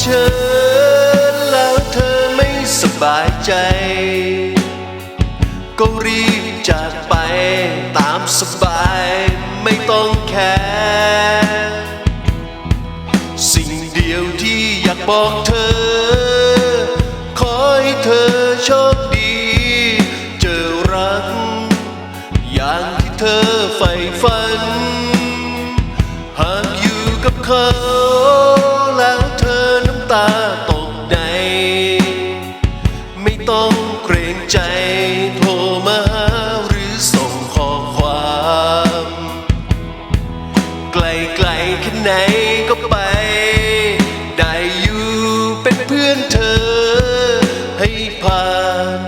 เชิญแล้วเธอไม่สบายใจ ก็รีบจากไปตามสบายไม่ต้องแคร์สิ่งเดียวที่อยากบอกเธอ ขอให้เธอโชคดี เจอรัก อย่างที่เธอใฝ่ฝัน หากอยู่กับเขา ต้องเกรงใจโทรมาหาหรือส่งข้อความ ไกลไกลๆแค่ไหนก็ไป ได้อยู่เป็นเพื่อนเธอ ให้ผ่าน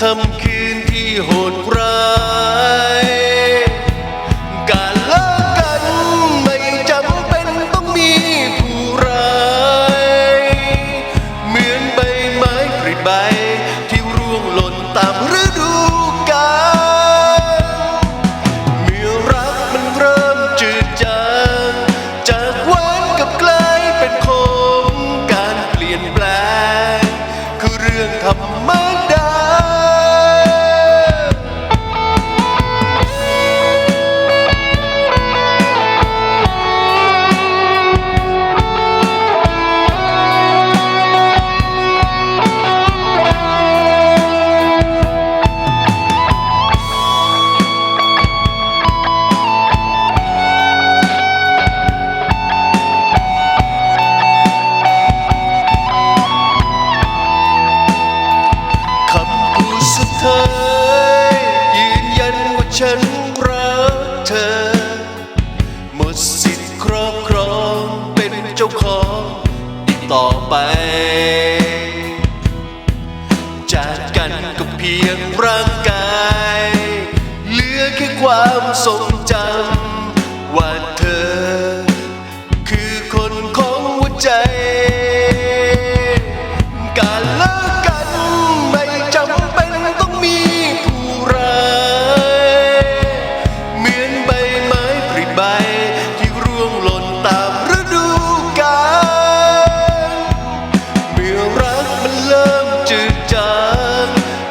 คำคืนที่โหด ฉันรักเธอ หมดสิทธิ์ครอบครองเป็นเจ้าของอีกต่อไป จากกันก็เพียงร่างกาย เหลือแค่ความทรงจำว่าเธอ คือคนของหัวใจ เริ่มจืดจาง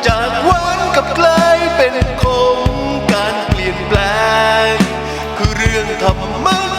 จากหวานกับกลาเป็นคมการเปลี่ยนแปลง คือเรื่องธรรมะ